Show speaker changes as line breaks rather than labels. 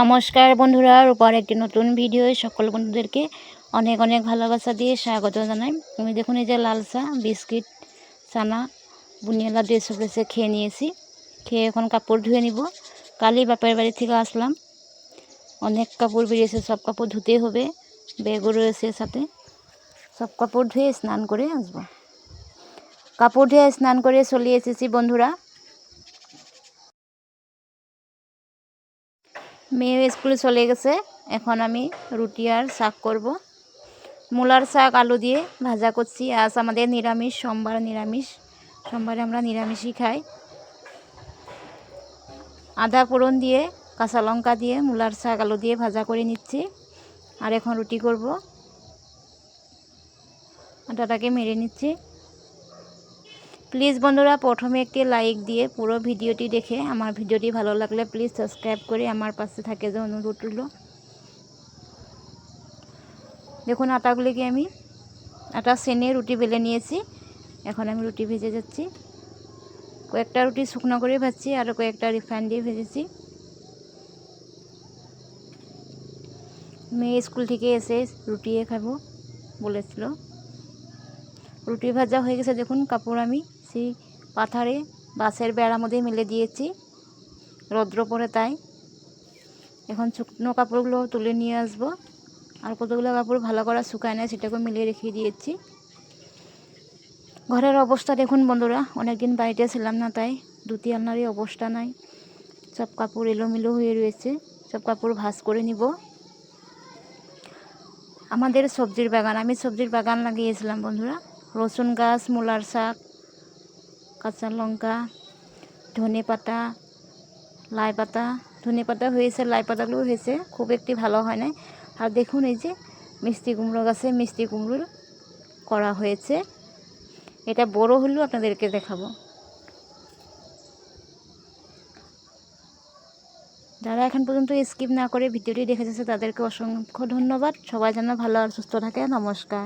নমস্কার বন্ধুরা, রূপার একটি নতুন ভিডিও সকল বন্ধুদেরকে অনেক অনেক ভালোবাসা দিয়ে স্বাগত জানাই। আমি দেখুন এই যে লাল চা, বিস্কিট, চানা বুনিয়ালা সব এসে খেয়ে নিয়েছি। খেয়ে এখন কাপড় ধুয়ে নিব। কালই বাপের বাড়ি থেকে আসলাম। অনেক কাপড় বেরিয়েছে, সব কাপড় ধুতে হবে। ব্যাগও রয়েছে সাথে। সব কাপড় ধুয়ে স্নান করে আসব। কাপড় ধুয়ে স্নান করে চলে এসেছি বন্ধুরা। মেয়ে স্কুলে চলে গেছে। এখন আমি রুটি আর শাক করব। মূলার শাক, আলু দিয়ে ভাজা করছি। আজ আমাদের নিরামিষ, সোমবার নিরামিষ। সোমবারে আমরা নিরামিষই খাই। আদা ফোড়ন দিয়ে, কাঁচা লঙ্কা দিয়ে, মূলার শাক, আলু দিয়ে ভাজা করে নিচ্ছি। আর এখন রুটি করব। আটাটাকে মেরে নিচ্ছি। প্লিজ বন্ধুরা, প্রথমে একটি লাইক দিয়ে পুরো ভিডিওটি দেখে আমার ভিডিওটি ভালো লাগলে প্লিজ সাবস্ক্রাইব করে আমার পাশে থাকে যে অনুরোধ রইল। দেখুন, আটাগুলিকে আমি আটা সেনে রুটি বেলে নিয়েছি। এখন আমি রুটি ভেজে যাচ্ছি। কয়েকটা রুটি শুকনো করে ভাজছি আর কয়েকটা রিফাইন দিয়ে ভেজেছি। মেয়ে স্কুল থেকে এসে রুটিয়ে খাব বলেছিল। রুটি ভাজা হয়ে গেছে, দেখুন, কাপড় আমি সেই পাথারে বাসের বেড়ার মধ্যে মেলে দিয়েছি। রৌদ্র পরে তাই। এখন শুকনো কাপড়গুলো তুলে নিয়ে আসব। আর কতগুলো কাপড় ভালো করে শুকায় না সেটাকে মিলিয়ে রেখে দিয়েছি। ঘরের অবস্থা দেখুন বন্ধুরা, অনেকদিন বাড়িতে ছিলাম না তাই। দুটি আলনারই অবস্থা নাই। সব কাপড় এলোমেলো হয়ে রয়েছে, সব কাপড় ভাস করে নিব। আমাদের সবজির বাগান, আমি সবজির বাগান লাগিয়েছিলাম বন্ধুরা। রসুন গাছ, মূলার শাক কাঁচা লঙ্কা, ধনে পাতা, লাই পাতা, ধনে পাতা হয়েছে, লাই পাতাগুলো হয়েছে, খুব একটি ভালো হয় না আর দেখুন এই যে মিষ্টি কুমড়ো গাছে মিষ্টি কুমড়ো করা হয়েছে। এটা বড় হলেও আপনাদেরকে দেখাবো। যারা এখন পর্যন্ত স্কিপ না করে ভিডিওটি দেখে যাচ্ছে তাদেরকে অসংখ্য ধন্যবাদ। সবাই যেন ভালো আর সুস্থ থাকে নমস্কার।